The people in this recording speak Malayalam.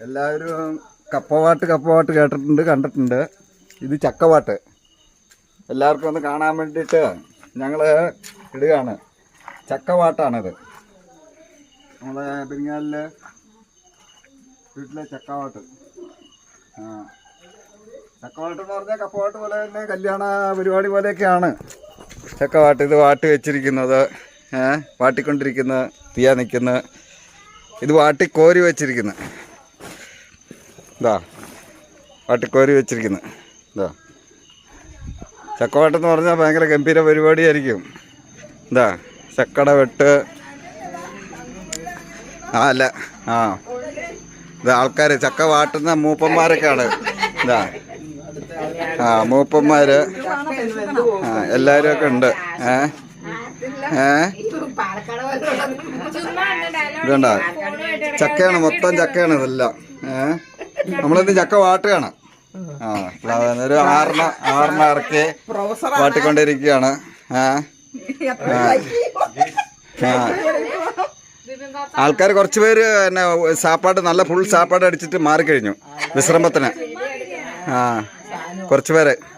എല്ലാവരും കപ്പവാട്ട് കപ്പവാട്ട് കേട്ടിട്ടുണ്ട് കണ്ടിട്ടുണ്ട്. ഇത് ചക്കവാട്ട്. എല്ലാവർക്കും ഒന്ന് കാണാൻ വേണ്ടിയിട്ട് ഞങ്ങൾ ഇടുകയാണ്. ചക്കവാട്ടാണിത്. നമ്മളെ ബംഗാളിലെ വീട്ടിലെ ചക്കവാട്ട്. ആ. ചക്കവാട്ട് എന്ന് പറഞ്ഞാൽ കപ്പവാട്ട് പോലെ തന്നെ കല്യാണ പരിപാടി പോലെയൊക്കെയാണ്. ചക്കവാട്ട് ഇത് വാട്ട് വെച്ചിരിക്കുന്നത്. ഏ? വാട്ടിക്കൊണ്ടിരിക്കുന്ന തീയാ നിൽക്കുന്ന ഇത് വാട്ടി കോരി വെച്ചിരിക്കുന്ന ഇതാ വട്ടിക്കോരി വെച്ചിരിക്കുന്നത് ഇതാ ചക്കവാട്ടെന്ന് പറഞ്ഞാൽ ഭയങ്കര ഗംഭീര പരിപാടിയായിരിക്കും. എന്താ ചക്കട വെട്ട്. ആ അല്ല ആ. ഇത് ആൾക്കാർ ചക്ക വാട്ടുന്ന മൂപ്പന്മാരൊക്കെയാണ്. ഇതാ ആ മൂപ്പന്മാർ ആ എല്ലാവരും ഒക്കെ ഉണ്ട്. ഏ? ഏ? ഇതുണ്ട? ചക്കയാണ് മൊത്തം ചക്കയാണ് ഇതെല്ലാം. ഏ? നമ്മളിന്ന് ചക്ക വാട്ടുകയാണ്. ആ ഒരു ആറിന ആറിന ഇറക്കി വാട്ടിക്കൊണ്ടിരിക്കുകയാണ്. ആൾക്കാർ കുറച്ച് പേര് എന്നെ സാപ്പാട് നല്ല ഫുൾ സാപ്പാട് അടിച്ചിട്ട് മാറിക്കഴിഞ്ഞു വിശ്രമത്തിന്. ആ. കുറച്ച് പേര്.